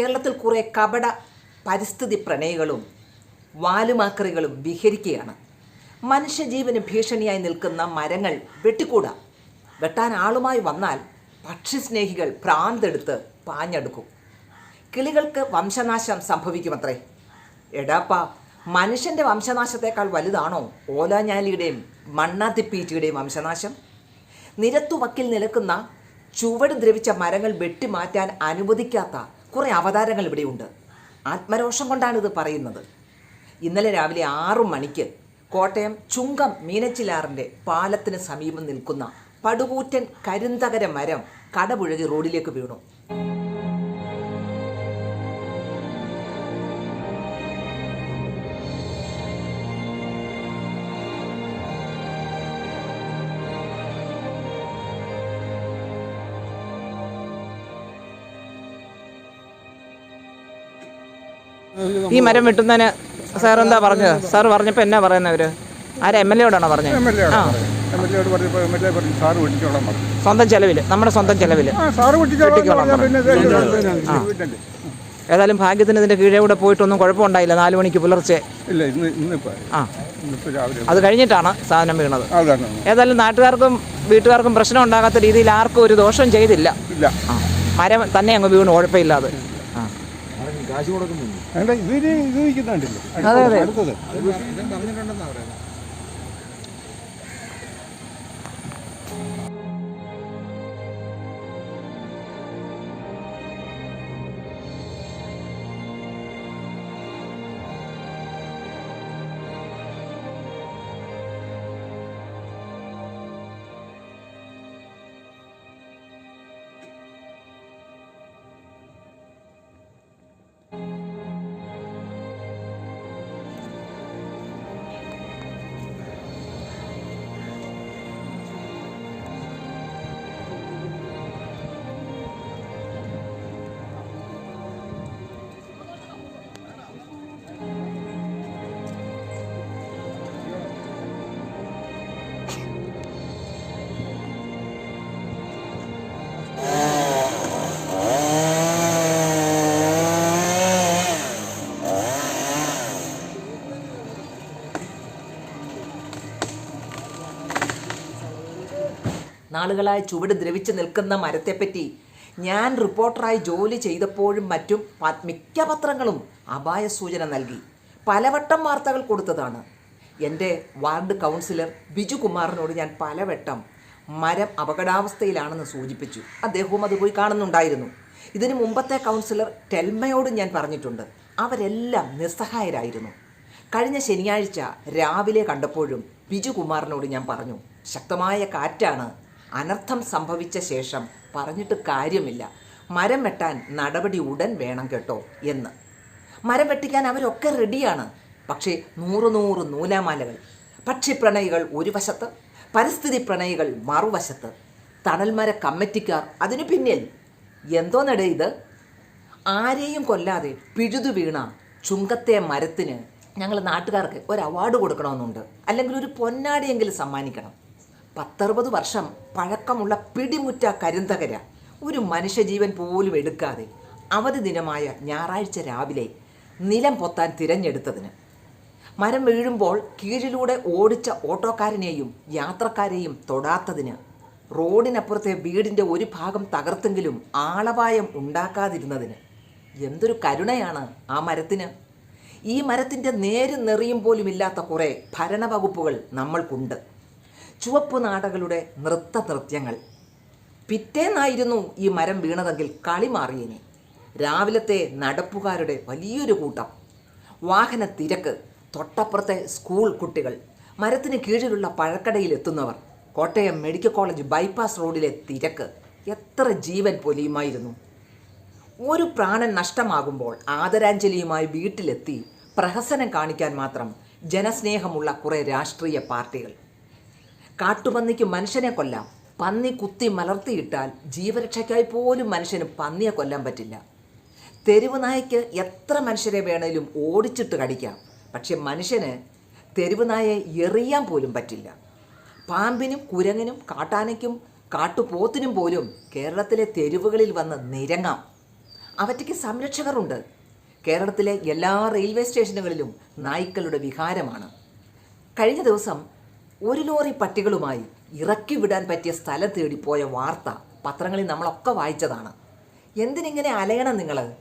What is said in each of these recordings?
കേരളത്തിൽ കുറേ കപട പരിസ്ഥിതി പ്രണയികളും വാലുമാക്രികളും വിഹരിക്കുകയാണ്. മനുഷ്യജീവന് ഭീഷണിയായി നിൽക്കുന്ന മരങ്ങൾ വെട്ടിക്കൂടാ. വെട്ടാൻ ആളുമായി വന്നാൽ പക്ഷിസ്നേഹികൾ പ്രാന്തെടുത്ത് പാഞ്ഞെടുക്കും. കിളികൾക്ക് വംശനാശം സംഭവിക്കുമത്രേ. എടാപ്പ മനുഷ്യന്റെ വംശനാശത്തേക്കാൾ വലുതാണോ ഓലാഞ്ഞാലിയുടെയും മണ്ണാത്തിപ്പീറ്റിയുടെയും വംശനാശം? നിരത്തുവക്കിൽ നിൽക്കുന്ന ചുവട് ദ്രവിച്ച മരങ്ങൾ വെട്ടിമാറ്റാൻ അനുവദിക്കാത്ത കുറേ അവതാരങ്ങൾ ഇവിടെയുണ്ട് ആത്മരോഷം കൊണ്ടാണ് ഇത് പറയുന്നത്. ഇന്നലെ രാവിലെ ആറു മണിക്ക് കോട്ടയം ചുങ്കം മീനച്ചിലാറിന്റെ പാലത്തിന് സമീപം നിൽക്കുന്ന പടുകൂറ്റൻ കരിന്തകര മരം കടപുഴകി റോഡിലേക്ക് വീണു. ഈ മരം വെട്ടുന്നതിന് സാർ എന്താ പറഞ്ഞത്? സാർ പറഞ്ഞപ്പോൾ എന്നാ പറയുന്നത് ആരാ? എം എൽ എയോടാണോ പറഞ്ഞത്? എം ആ. പറഞ്ഞപ്പോൾ എൽ പറഞ്ഞു സാറ് പറഞ്ഞു. സ്വന്തം ചെലവിൽ നമ്മുടെ സ്വന്തം ചെലവിൽ. ആ സാറ് പിന്നെ ഇത് ആ. വീട്ടല്ലേ. ഏതായാലും ഭാഗ്യത്തിന് ഇതിന്റെ കീഴേ കൂടെ പോയിട്ടൊന്നും കുഴപ്പമുണ്ടായില്ല. നാല് മണിക്ക് പുലർച്ചെ. ഇല്ല ഇന്ന് ഇന്നിപ്പോൾ ആ. ഇന്നിപ്പോൾ രാവിലെ അത് കഴിഞ്ഞിട്ടാണ് സാധനം വീണത്. അതാണ്. ഏതായാലും നാട്ടുകാർക്കും വീട്ടുകാർക്കും പ്രശ്നം ഉണ്ടാകാത്ത രീതിയിൽ ആർക്കും ഒരു ദോഷം ചെയ്തില്ല. ഇല്ല. ആ. മരം തന്നെ അങ്ങ് വീണു കുഴപ്പമില്ലാതെ. ആ കൊടുക്കുന്നുണ്ട്. ഇത് ഇത് അതെ. അടുത്തത്. നാളുകളായി ചുവട് ദ്രവിച്ച് നിൽക്കുന്ന മരത്തെപ്പറ്റി ഞാൻ റിപ്പോർട്ടറായി ജോലി ചെയ്തപ്പോഴും മറ്റും മിക്ക പത്രങ്ങളും അപായ സൂചന നൽകി. പലവട്ടം വാർത്തകൾ കൊടുത്തതാണ്. എന്റെ വാർഡ് കൗൺസിലർ ബിജു കുമാറിനോട് ഞാൻ പലവട്ടം മരം അപകടാവസ്ഥയിലാണെന്ന് സൂചിപ്പിച്ചു. അദ്ദേഹവും അത് പോയി കാണുന്നുണ്ടായിരുന്നു. ഇതിന് മുമ്പത്തെ കൗൺസിലർ ടെൽമയോട് ഞാൻ പറഞ്ഞിട്ടുണ്ട്. അവരെല്ലാം നിസ്സഹായരായിരുന്നു. കഴിഞ്ഞ ശനിയാഴ്ച രാവിലെ കണ്ടപ്പോഴും ബിജു കുമാറിനോട് ഞാൻ പറഞ്ഞു ശക്തമായ കാറ്റാണ്. അനർത്ഥം സംഭവിച്ച ശേഷം പറഞ്ഞിട്ട് കാര്യമില്ല. മരം വെട്ടാൻ നടപടി ഉടൻ വേണം കേട്ടോ എന്ന്. മരം വെട്ടിക്കാൻ അവരൊക്കെ റെഡിയാണ് പക്ഷേ നൂറ് നൂറ് നൂലാമാലകൾ പക്ഷിപ്രണയികൾ ഒരു വശത്ത് പരിസ്ഥിതി പ്രണയികൾ മറുവശത്ത് തണൽമര കമ്മിറ്റിക്കാർ അതിനു പിന്നിൽ. എന്തോന്നടേ ഇത്? ആരെയും കൊല്ലാതെ പിഴുതു വീണ ചുങ്കത്തെ മരത്തിന് ഞങ്ങൾ നാട്ടുകാർക്ക് ഒരു അവാർഡ് കൊടുക്കണമെന്നുണ്ട്. അല്ലെങ്കിൽ ഒരു പൊന്നാടിയെങ്കിലും സമ്മാനിക്കണം. പത്തറുപത് വർഷം പഴക്കമുള്ള പിടിമുറ്റ കരുന്തകര ഒരു മനുഷ്യജീവൻ പോലും എടുക്കാതെ അവധി ദിനമായ ഞായറാഴ്ച രാവിലെ നിലം പൊത്താൻ തിരഞ്ഞെടുത്തതിന്. മരം വീഴുമ്പോൾ കീഴിലൂടെ ഓടിച്ച ഓട്ടോക്കാരനെയും യാത്രക്കാരെയും തൊടാത്തതിന്. റോഡിനപ്പുറത്തെ വീടിന്റെ ഒരു ഭാഗം തകർത്തെങ്കിലും ആളപായം ഉണ്ടാക്കാതിരുന്നതിന്. എന്തൊരു കരുണയാണ് ആ മരത്തിന്. ഈ മരത്തിന്റെ നേരും നെറിയും പോലുമില്ലാത്ത കുറേ ഭരണവകുപ്പുകൾ നമ്മൾക്കുണ്ട്. ചുവപ്പ് നാടകളുടെ നൃത്ത നൃത്യങ്ങൾ പിറ്റേന്നായിരുന്നു ഈ മരം വീണതെങ്കിൽ കളി മാറിയേനെ. രാവിലത്തെ നടപ്പുകാരുടെ വലിയൊരു കൂട്ടം. വാഹന തിരക്ക് തൊട്ടപ്പുറത്തെ സ്കൂൾ കുട്ടികൾ മരത്തിന് കീഴിലുള്ള പഴക്കടയിൽ എത്തുന്നവർ കോട്ടയം മെഡിക്കൽ കോളേജ് ബൈപ്പാസ് റോഡിലെ തിരക്ക്. എത്ര ജീവൻ പൊലിയുമായിരുന്നു. ഒരു പ്രാണൻ നഷ്ടമാകുമ്പോൾ ആദരാഞ്ജലിയുമായി വീട്ടിലെത്തി പ്രഹസനം കാണിക്കാൻ മാത്രം ജനസ്നേഹമുള്ള കുറേ രാഷ്ട്രീയ പാർട്ടികൾ. കാട്ടുപന്നിക്ക് മനുഷ്യനെ കൊല്ലാം. പന്നി കുത്തി മലർത്തിയിട്ടാൽ ജീവരക്ഷയ്ക്കായി പോലും മനുഷ്യന് പന്നിയെ കൊല്ലാൻ പറ്റില്ല. തെരുവ് നായയ്ക്ക് എത്ര മനുഷ്യരെ വേണേലും ഓടിച്ചിട്ട് കടിക്കാം. പക്ഷെ മനുഷ്യന് തെരുവ് നായയെ എറിയാൻ പോലും പറ്റില്ല. പാമ്പിനും കുരങ്ങിനും കാട്ടാനയ്ക്കും കാട്ടുപോത്തിനും പോലും കേരളത്തിലെ തെരുവുകളിൽ വന്ന് നിരങ്ങാം. അവറ്റയ്ക്ക് സംരക്ഷകരുണ്ട്. കേരളത്തിലെ എല്ലാ റെയിൽവേ സ്റ്റേഷനുകളിലും നായ്ക്കളുടെ വിഹാരമാണ്. കഴിഞ്ഞ ദിവസം ഒരു ലോറി പട്ടികളുമായി ഇറക്കി വിടാൻ പറ്റിയ സ്ഥലം തേടിപ്പോയ പോയ വാർത്ത പത്രങ്ങളിൽ നമ്മളൊക്കെ വായിച്ചതാണ്. എന്തിനിങ്ങനെ അലയണം നിങ്ങൾ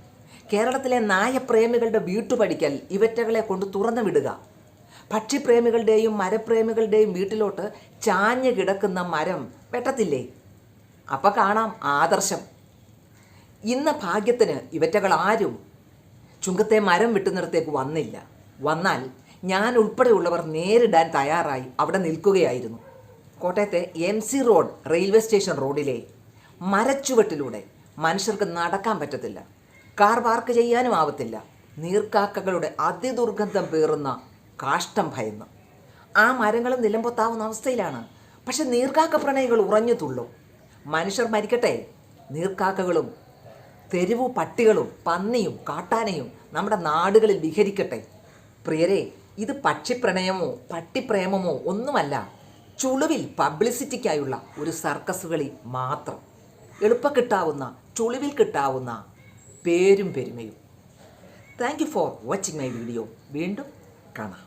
കേരളത്തിലെ നായപ്രേമികളുടെ വീട്ടുപടിക്കൽ ഇവറ്റകളെ കൊണ്ട് തുറന്നു വിടുക. പക്ഷിപ്രേമികളുടെയും മരപ്രേമികളുടെയും വീട്ടിലോട്ട് ചാഞ്ഞ് കിടക്കുന്ന മരം വെട്ടത്തില്ലേ? അപ്പം കാണാം ആദർശം. ഇന്ന് ഭാഗ്യത്തിന് ഇവറ്റകൾ ആരും ചുങ്കത്തെ മരം വെട്ടുന്നിടത്തേക്ക് വന്നില്ല. വന്നാൽ ഞാൻ ഉൾപ്പെടെയുള്ളവർ നേരിടാൻ തയ്യാറായി അവിടെ നിൽക്കുകയായിരുന്നു. കോട്ടയത്തെ M C road railway station റോഡിലെ മരച്ചുവട്ടിലൂടെ മനുഷ്യർക്ക് നടക്കാൻ പറ്റത്തില്ല. കാർ പാർക്ക് ചെയ്യാനും ആവത്തില്ല. നീർക്കാക്കകളുടെ അതിദുർഗന്ധം പേറുന്ന കാഷ്ടം ഭയന്ന്. ആ മരങ്ങൾ നിലംപൊത്താവുന്ന അവസ്ഥയിലാണ്. പക്ഷെ നീർക്കാക്ക പ്രണയികൾ ഉറഞ്ഞു തുള്ളും. മനുഷ്യർ മരിക്കട്ടെ. നീർക്കാക്കകളും തെരുവു പട്ടികളും പന്നിയും കാട്ടാനയും നമ്മുടെ നാടുകളിൽ വിഹരിക്കട്ടെ. പ്രിയരെ ഇത് പക്ഷിപ്രണയമോ പട്ടിപ്രേമമോ ഒന്നുമല്ല. ചുളിവിൽ പബ്ലിസിറ്റിക്കായുള്ള ഒരു സർക്കസ് കളി മാത്രം. എളുപ്പ കിട്ടാവുന്ന ചുളിവിൽ കിട്ടാവുന്ന പേരും പെരുമയും. Thank you for watching my video വീണ്ടും കാണാം.